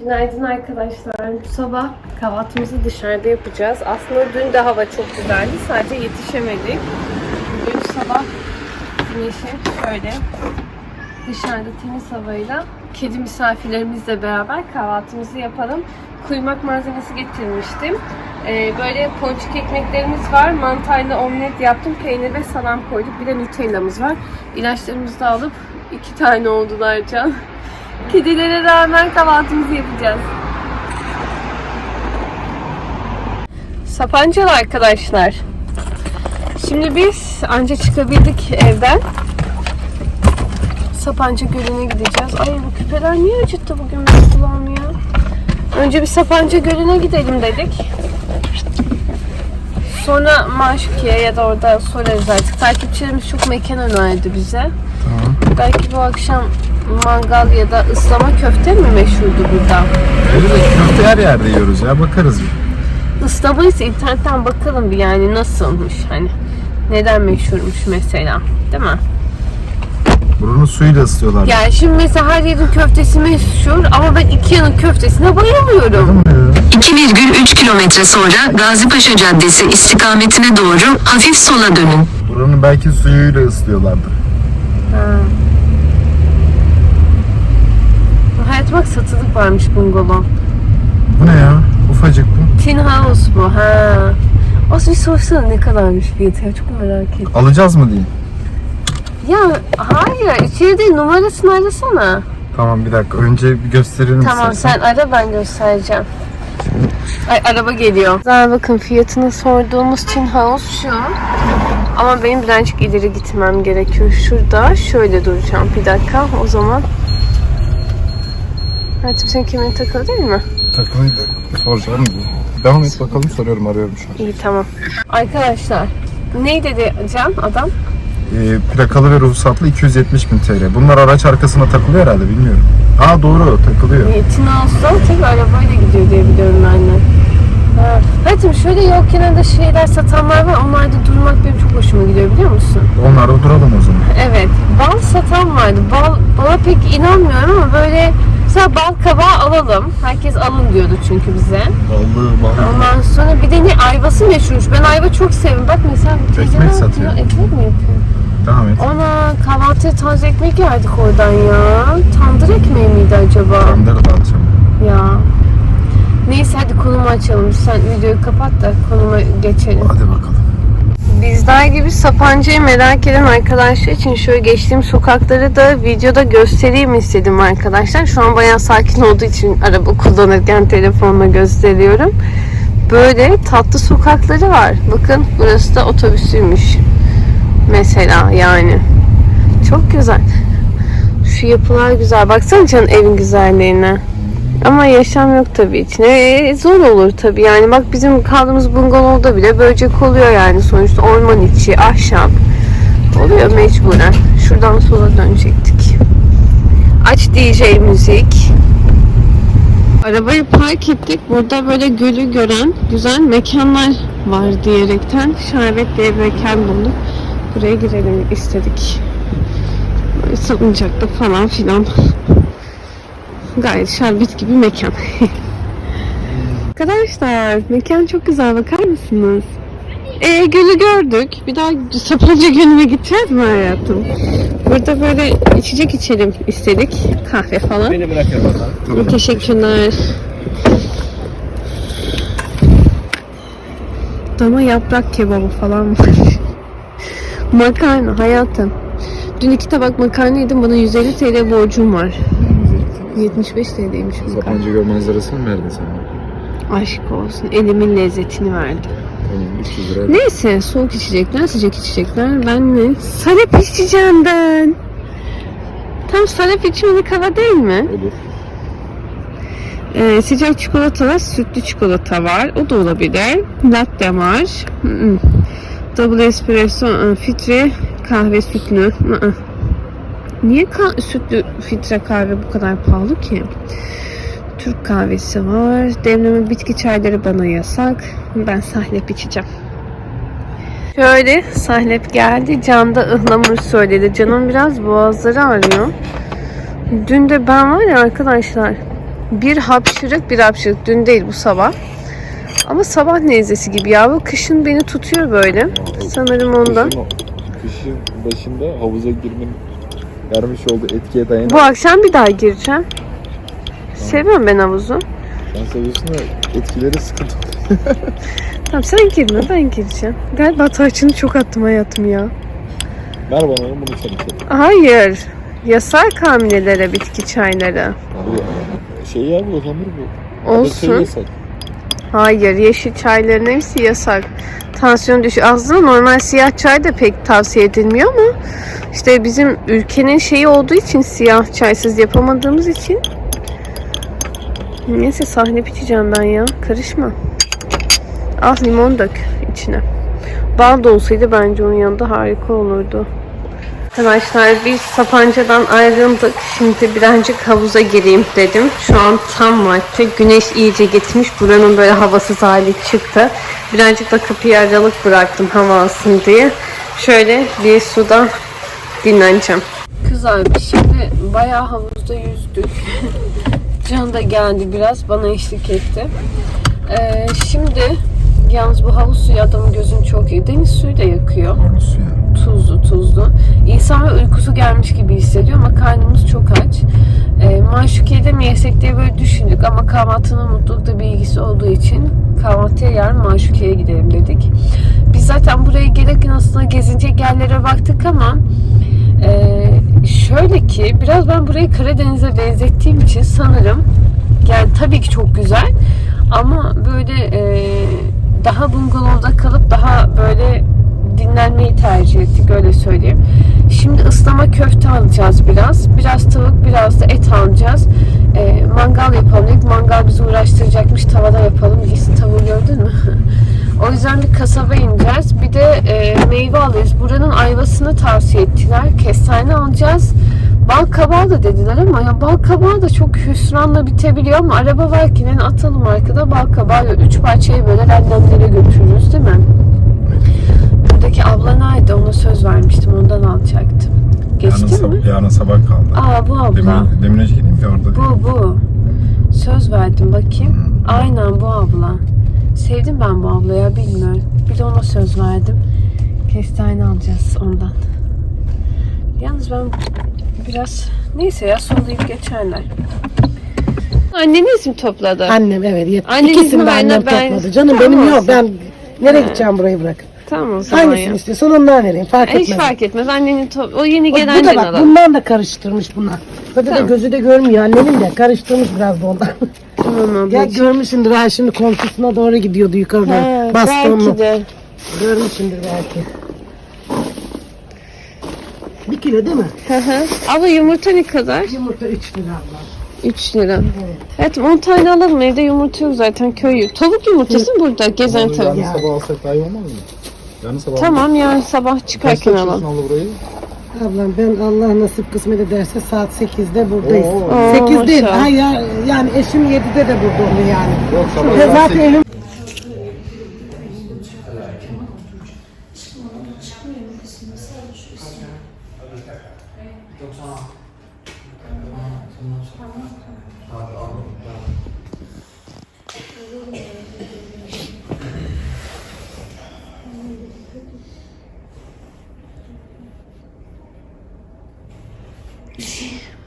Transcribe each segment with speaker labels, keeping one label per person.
Speaker 1: Günaydın arkadaşlar. Bu sabah kahvaltımızı dışarıda yapacağız. Aslında dün de hava çok güzeldi. Sadece yetişemedik. Bugün sabah güneşi şöyle dışarıda temiz havayla kedi misafirlerimizle beraber kahvaltımızı yapalım. Kuymak malzemesi getirmiştim. Ee, böyle ponçik ekmeklerimiz var. Mantarlı omlet yaptım. Peynir ve salam koyduk. Bir de Nutella'mız var. İlaçlarımızı da alıp iki tane oldular can. Kedilere rağmen kahvaltımızı yapacağız. Sapancalı arkadaşlar. Şimdi biz anca çıkabildik evden. Sapanca Gölü'ne gideceğiz. Ay bu küpeler niye acıttı bugün benim kulağımı ya? Önce bir Sapanca Gölü'ne gidelim dedik. Sonra Maşuki'ye ya da orada sorarız artık. Takipçilerimiz çok mekan önerdi bize.
Speaker 2: Tamam.
Speaker 1: Belki bu akşam mangal ya da ıslama köfte mi meşhurdu burada?
Speaker 2: Öyle de köfte her yerde yiyoruz ya bakarız bir.
Speaker 1: Islama ise internetten bakalım bir yani nasılmış hani. Neden meşhurmuş mesela değil mi?
Speaker 2: Buranın suyuyla ısıtıyorlar.
Speaker 1: Yani şimdi mesela her yerin köftesi meşhur ama ben iki yanın köftesine bayılmıyorum.
Speaker 3: 2,3 kilometre sonra Gazipaşa Caddesi istikametine doğru hafif sola dönün.
Speaker 2: Buranın belki suyuyla ısıtıyorlardır.
Speaker 1: Hayat bak satılık varmış bungalov.
Speaker 2: Bu ne ya? Ufacık bu.
Speaker 1: Tin House bu ha. Az bir sorsana ne kadarmış fiyatı ya çok merak ettim.
Speaker 2: Alacağız mı diyeyim.
Speaker 1: Ya hayır içeride numarasını arasana.
Speaker 2: Tamam bir dakika. Önce bir gösterelim
Speaker 1: Tamam
Speaker 2: istersen.
Speaker 1: sen ara ben göstereceğim. Ay araba geliyor. Güzel bakın fiyatını sorduğumuz Tin House şu. Ama benim birazcık ileri gitmem gerekiyor. Şurada şöyle duracağım bir dakika o zaman. Hayatım senin kemerin takılı değil mi?
Speaker 2: Takılıydı. Soracağım diye. Devam et bakalım soruyorum arıyorum şu an.
Speaker 1: İyi tamam. Arkadaşlar ne dedi Can adam?
Speaker 2: Ee, plakalı ve ruhsatlı 270 bin TL. Bunlar araç arkasına takılıyor herhalde bilmiyorum. Aa doğru takılıyor.
Speaker 1: E, Tin House'da tabii arabayla gidiyor diye biliyorum ben de. Ha. Hayatım şöyle yol kenarında şeyler satanlar var. Onlarda durmak benim çok hoşuma gidiyor biliyor musun?
Speaker 2: Onlarda duralım o zaman.
Speaker 1: Evet. Bal satan vardı. Bal, bala pek inanmıyorum ama böyle mesela bal kabağı alalım. Herkes alın diyordu çünkü bize.
Speaker 2: Ballı ballı.
Speaker 1: Ondan sonra bir de ne ayvası meşhurmuş. Ben ayva çok seviyorum. Bak mesela
Speaker 2: Ekmek
Speaker 1: yapıyor?
Speaker 2: satıyor.
Speaker 1: Ekmek mi yapıyor?
Speaker 2: Devam et.
Speaker 1: Ana kahvaltıya taze ekmek yerdik oradan ya. Tandır ekmeği miydi acaba?
Speaker 2: Bandırı da alacağım.
Speaker 1: Ya. Neyse hadi konumu açalım. Sen videoyu kapat da konuma geçelim.
Speaker 2: Hadi bakalım.
Speaker 1: Bizler gibi Sapanca'yı merak eden arkadaşlar için şöyle geçtiğim sokakları da videoda göstereyim istedim arkadaşlar. Şu an bayağı sakin olduğu için araba kullanırken telefonla gösteriyorum. Böyle tatlı sokakları var. Bakın burası da otobüsüymüş. Mesela yani. Çok güzel. Şu yapılar güzel. Baksana canın evin güzelliğine. Ama yaşam yok tabii içine. Ee, zor olur tabii yani. Bak bizim kaldığımız bungalovda bile böcek oluyor yani. Sonuçta orman içi, ahşap. Oluyor mecburen. Şuradan sola dönecektik. Aç DJ müzik. Arabayı park ettik. Burada böyle gölü gören güzel mekanlar var diyerekten şerbet diye bir mekan bulduk. Buraya girelim istedik. Böyle salıncakta falan filan. Gayet şerbet gibi mekan. Arkadaşlar mekan çok güzel bakar mısınız? Ee, gölü gördük. Bir daha Sapanca Gölü'ne gideceğiz mi hayatım? Burada böyle içecek içelim istedik. Kahve falan.
Speaker 4: Beni bırakın bakalım.
Speaker 1: Teşekkürler. Dama yaprak kebabı falan var. makarna hayatım. Dün iki tabak makarna yedim. Bana 150 TL borcum var. 75 TL'ymiş makarna.
Speaker 2: Sapanca Göl manzarasını mı verdin sen?
Speaker 1: Aşk olsun. Elimin lezzetini verdi.
Speaker 2: Tamam 300 lira.
Speaker 1: Neyse soğuk içecekler, sıcak içecekler. Ben ne? Salep içeceğim ben. Tam salep içmelik hava değil mi?
Speaker 2: Olur.
Speaker 1: Ee, sıcak çikolata var, sütlü çikolata var. O da olabilir. Latte var. Hı hı. Double espresso, ı, filtre kahve sütlü. Niye ka- sütlü filtre kahve bu kadar pahalı ki? Türk kahvesi var. Demleme bitki çayları bana yasak. Ben sahlep içeceğim. Şöyle sahlep geldi. Can da ıhlamur söyledi. Canım biraz boğazları ağrıyor. Dün de ben var ya arkadaşlar Bir hapşırık bir hapşırık. Dün değil bu sabah. Ama sabah nezlesi gibi ya. Bu kışın beni tutuyor böyle. Sanırım ondan.
Speaker 2: Kışın, kışın başında havuza girmenin vermiş olduğu etkiye dayanan.
Speaker 1: Bu akşam bir daha gireceğim. Seviyorum ben havuzu.
Speaker 2: Sen seviyorsun da etkileri sıkıntı.
Speaker 1: Tamam sen girme ben gireceğim. Galiba tarçını çok attım hayatım ya.
Speaker 2: Ver bana bunu sen içelim.
Speaker 1: Hayır. Yasak hamilelere bitki çayları.
Speaker 2: Bu şey ya bu hamur bu. Adı şey
Speaker 1: Olsun.
Speaker 2: yasak.
Speaker 1: Hayır yeşil çayların hepsi yasak. Tansiyon düşüyor. Aslında normal siyah çay da pek tavsiye edilmiyor ama işte bizim ülkenin şeyi olduğu için siyah çaysız yapamadığımız için Neyse sahne biteceğim ben ya. Karışma. Al limon dök içine. Bal da olsaydı bence onun yanında harika olurdu. Arkadaşlar biz Sapanca'dan ayrıldık. Şimdi birazcık havuza gireyim dedim. Şu an tam vakti. Güneş iyice gitmiş. Buranın böyle havasız hali çıktı. Birazcık da kapıyı aralık bıraktım hava alsın diye. Şöyle bir suda dinleneceğim. Kızlar biz şimdi bayağı havuzda yüzdük. Can da geldi biraz bana eşlik etti. Ee, şimdi yalnız bu havuz suyu adamın gözünü çok iyi. Deniz suyu da yakıyor
Speaker 2: Orada su ya.
Speaker 1: Tuzlu tuzlu. İnsan ve uykusu gelmiş gibi hissediyor ama karnımız çok aç. E, Maşukiye'de mi yesek diye böyle düşündük ama kahvaltının mutlulukla bir ilgisi olduğu için kahvaltıya yarın Maşukiye'ye gidelim dedik. Biz zaten buraya gelirken aslında gezilecek yerlere baktık ama e, şöyle ki biraz ben burayı Karadeniz'e benzettiğim için sanırım yani tabii ki çok güzel ama böyle e, daha bungalovda kalıp daha böyle dinlenmeyi tercih ettik öyle söyleyeyim. Şimdi ıslama köfte alacağız biraz. Biraz tavuk biraz da et alacağız. E, mangal yapalım dedik. Mangal bizi uğraştıracakmış. Tavada yapalım. Gitsin tavuğu gördün mü? o yüzden bir kasaba ineceğiz. Bir de e, meyve alırız. Buranın ayvasını tavsiye ettiler. Kestane alacağız. Bal kabağı da dediler ama ya bal kabağı da çok hüsranla bitebiliyor ama araba varken yani atalım arkada bal kabağı. Üç parçaya böler annemlere götürürüz değil mi? Buradaki abla nerede? Ona söz vermiştim. Ondan alacaktım.
Speaker 2: Yarın,
Speaker 1: Geçtin mi?
Speaker 2: sab- yarın sabah kaldı.
Speaker 1: Aa bu abla.
Speaker 2: Demin, demireci gideyim de orada.
Speaker 1: Bu bu. Söz verdim bakayım. Aynen bu abla. Sevdim ben bu ablayı bilmiyorum. Bir de ona söz verdim. Kestane alacağız ondan. Yalnız ben biraz neyse ya sollayıp geçerler. Anneniz mi topladı?
Speaker 4: Annem evet. Yet.
Speaker 1: Annenizin
Speaker 4: İkisini de annem
Speaker 1: ben-
Speaker 4: topladı. Canım
Speaker 1: Tamam
Speaker 4: benim yok.
Speaker 1: olsun.
Speaker 4: Ben nereye gideceğim burayı bırak.
Speaker 1: Tamam o zaman
Speaker 4: Hangisini
Speaker 1: ya.
Speaker 4: istiyorsan ondan vereyim. Fark
Speaker 1: Hiç
Speaker 4: etmez.
Speaker 1: fark etmez. Annenin to- o yeni
Speaker 4: Bak, bu
Speaker 1: gelenden
Speaker 4: da bak
Speaker 1: alalım.
Speaker 4: bundan da karıştırmış bunlar. Böyle de
Speaker 1: Tamam.
Speaker 4: gözü de görmüyor annemin de karıştırmış biraz da ondan.
Speaker 1: Tamam
Speaker 4: ya
Speaker 1: ablacığım.
Speaker 4: görmüşsündür ha şimdi komşusuna doğru gidiyordu yukarıdan.
Speaker 1: He,
Speaker 4: Bastonlu.
Speaker 1: belki de.
Speaker 4: Görmüşsündür belki. Bir kilo değil mi?
Speaker 1: Hı hı. Abla yumurta ne kadar?
Speaker 4: Yumurta 3 lira abla.
Speaker 1: 3 lira. Evet 10 tane alalım evde yumurta yok zaten köy. Tavuk yumurtası mı burada gezen
Speaker 2: Yarın
Speaker 1: tavuk?
Speaker 4: Ya.
Speaker 2: sabah alsak daha iyi olmaz mı? Yarın sabah
Speaker 1: Tamam yarın sabah çıkarken
Speaker 2: Kaçta
Speaker 1: alalım.
Speaker 2: abla burayı?
Speaker 4: Ablam ben Allah nasip kısmet ederse saat 8'de buradayız.
Speaker 2: Oo.
Speaker 1: Oo,
Speaker 4: 8 değil.
Speaker 1: maşallah.
Speaker 4: Ha ya, yani eşim 7'de de burada oluyor yani.
Speaker 2: Yok sabah
Speaker 4: Ve zaten evim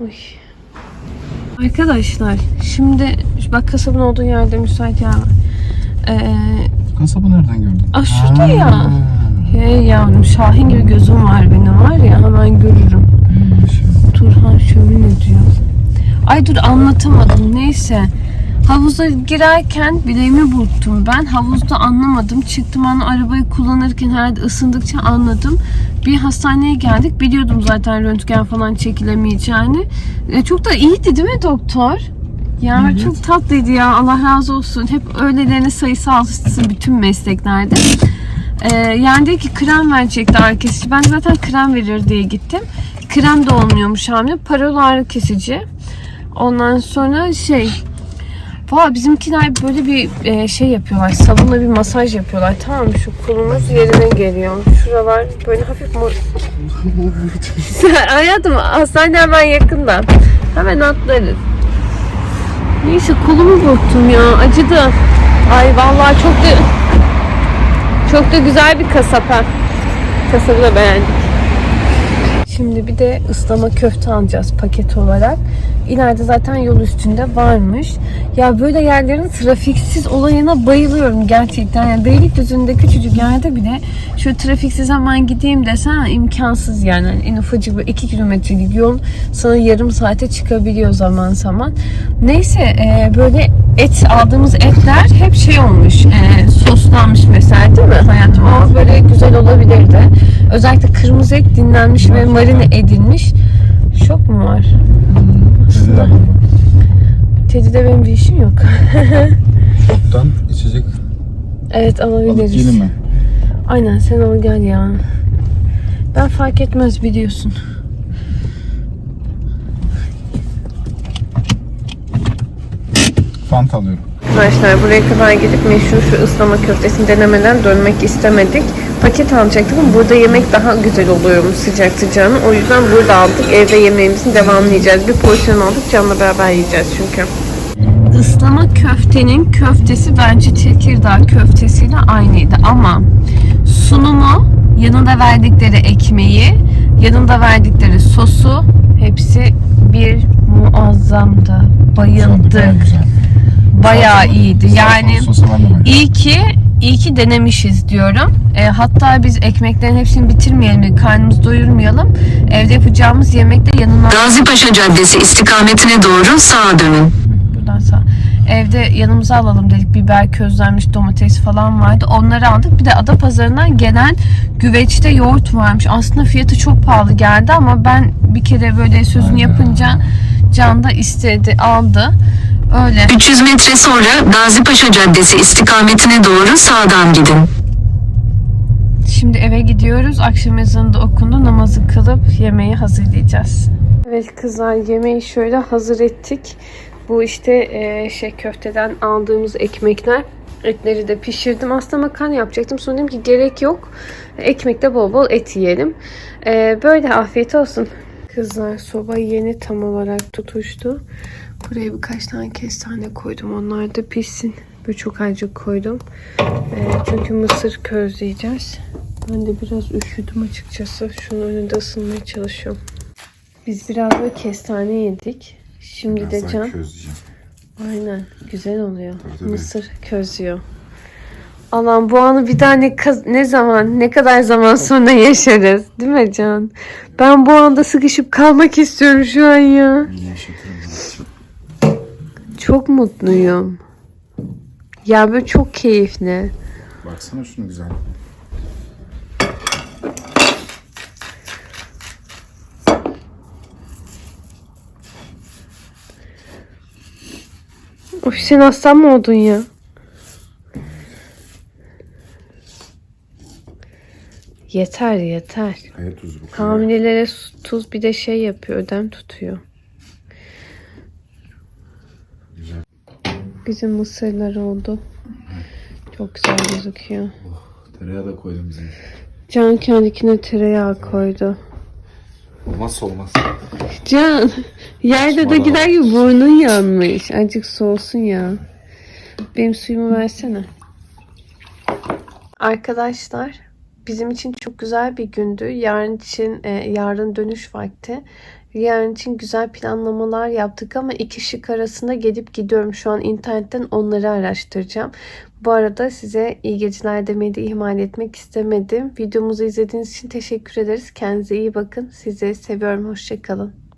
Speaker 1: Uy. Arkadaşlar şimdi bak kasabın olduğu yerde müsait var. Ee,
Speaker 2: Kasabı nereden gördün?
Speaker 1: ah şurada ya. Hey yavrum Şahin gibi gözüm var benim var ya hemen görürüm. Turhan şömine diyor. Ay dur anlatamadım neyse. Havuza girerken bileğimi burktum ben. Havuzda anlamadım. Çıktım onu arabayı kullanırken herhalde ısındıkça anladım. Bir hastaneye geldik. Biliyordum zaten röntgen falan çekilemeyeceğini. E, çok da iyiydi değil mi doktor? Ya çok tatlıydı ya. Allah razı olsun. Hep öylelerine sayısı alışsın bütün mesleklerde. Ee, yani dedi ki krem verecekti ağrı kesici. Ben zaten krem verir diye gittim. Krem de olmuyormuş hamile. Parol ağrı kesici. Ondan sonra şey Valla bizimkiler böyle bir e, şey yapıyorlar. Sabunla bir masaj yapıyorlar. Tamam? Şu kolumuz yerine geliyor. Şuralar böyle hafif mor. Hayatım hastane hemen yakında. Hemen atlarız. Neyse kolumu burktum ya. Acıdı. Ay vallahi çok da çok da güzel bir kasap ha. Kasabı da beğendik. Şimdi bir de ıslama köfte alacağız paket olarak. İleride zaten yol üstünde varmış. Ya böyle yerlerin trafiksiz olayına bayılıyorum gerçekten. Yani Beylikdüzü'nde küçücük yerde bile şu trafiksiz hemen gideyim desen imkansız yani. yani en ufacık bir 2 kilometrelik yol sana yarım saate çıkabiliyor zaman zaman. Neyse e, böyle et aldığımız etler hep şey olmuş. e, soslanmış mesela değil mi hayatım? O böyle güzel olabilirdi. Özellikle kırmızı et dinlenmiş ve marine edilmiş. Şok mu var?
Speaker 2: Dediler.
Speaker 1: Teddy'de benim bir işim yok.
Speaker 2: Çoktan içecek
Speaker 1: evet
Speaker 2: alıp
Speaker 1: alabiliriz.
Speaker 2: gelin mi?
Speaker 1: Aynen sen al gel ya. Ben fark etmez biliyorsun.
Speaker 2: Fanta alıyorum.
Speaker 1: Arkadaşlar buraya kadar gidip meşhur şu ıslama köftesini denemeden dönmek istemedik. Paket alacaktık ama burada yemek daha güzel oluyormuş sıcak sıcağına. O yüzden burada aldık. Evde yemeğimizin devamını yiyeceğiz. Bir porsiyon aldık. Can'la beraber yiyeceğiz çünkü. Islama köftenin köftesi bence Tekirdağ köftesiyle aynıydı ama sunumu, yanında verdikleri ekmeği, yanında verdikleri sosu hepsi bir muazzamdı. Bayıldık.
Speaker 2: Güzel.
Speaker 1: Bayağı iyiydi. Yani iyi ki iyi ki denemişiz diyorum. E, hatta biz ekmeklerin hepsini bitirmeyelim, karnımızı doyurmayalım. Evde yapacağımız yemekte yanına
Speaker 3: Gazi Paşa Caddesi istikametine doğru sağa dönün.
Speaker 1: buradan sağ. Evde yanımıza alalım dedik. Biber közlenmiş, domates falan vardı. Onları aldık. Bir de Adapazarı'ndan gelen güveçte yoğurt varmış. Aslında fiyatı çok pahalı geldi ama ben bir kere böyle sözünü yapınca Can da istedi, aldı. Öyle.
Speaker 3: 300 metre sonra Gazi Paşa Caddesi istikametine doğru sağdan gidin.
Speaker 1: Şimdi eve gidiyoruz. Akşam ezanı okundu. Namazı kılıp yemeği hazırlayacağız. Evet kızlar yemeği şöyle hazır ettik. Bu işte e, şey köfteden aldığımız ekmekler. Etleri de pişirdim. Aslında makarna yapacaktım. Sonra dedim ki gerek yok. Ekmekte bol bol et yiyelim. E, böyle afiyet olsun. Kızlar soba yeni tam olarak tutuştu. Buraya birkaç tane kestane koydum. Onlar da pişsin. Böyle çok azıcık koydum. E, çünkü mısır közleyeceğiz. Ben de biraz üşüdüm açıkçası. Şunun önünde ısınmaya çalışıyorum. Biz biraz da kestane yedik. Şimdi de Can aynen güzel oluyor.
Speaker 2: tabii.
Speaker 1: Mısır közlüyor. Allah'ım bu anı bir daha ne, ne zaman ne kadar zaman sonra yaşarız. Değil mi Can? Ben bu anda sıkışıp kalmak istiyorum şu an ya. Çok mutluyum. Ya böyle çok keyifli.
Speaker 2: Baksana şunu güzel.
Speaker 1: Of sen hasta mı oldun ya? Yeter yeter.
Speaker 2: Kaya tuzu bu.
Speaker 1: Hamilelere su- tuz bir de şey yapıyor, ödem tutuyor. Bizim mısırlar oldu. Çok güzel gözüküyor.
Speaker 2: Tereyağı da koydum bize.
Speaker 1: Can kendikine tereyağı koydu.
Speaker 2: Olmazsa olmaz.
Speaker 1: Can, yerde de gider gibi burnun yanmış. Azıcık soğusun ya. Benim suyumu versene. Arkadaşlar, bizim için çok güzel bir gündü. Yarın için, e, yarın dönüş vakti. Yarın için güzel planlamalar yaptık ama iki şık arasında gelip gidiyorum. Şu an internetten onları araştıracağım. Bu arada size iyi geceler demeyi de ihmal etmek istemedim. Videomuzu izlediğiniz için teşekkür ederiz. Kendinize iyi bakın. Sizi seviyorum. Hoşçakalın.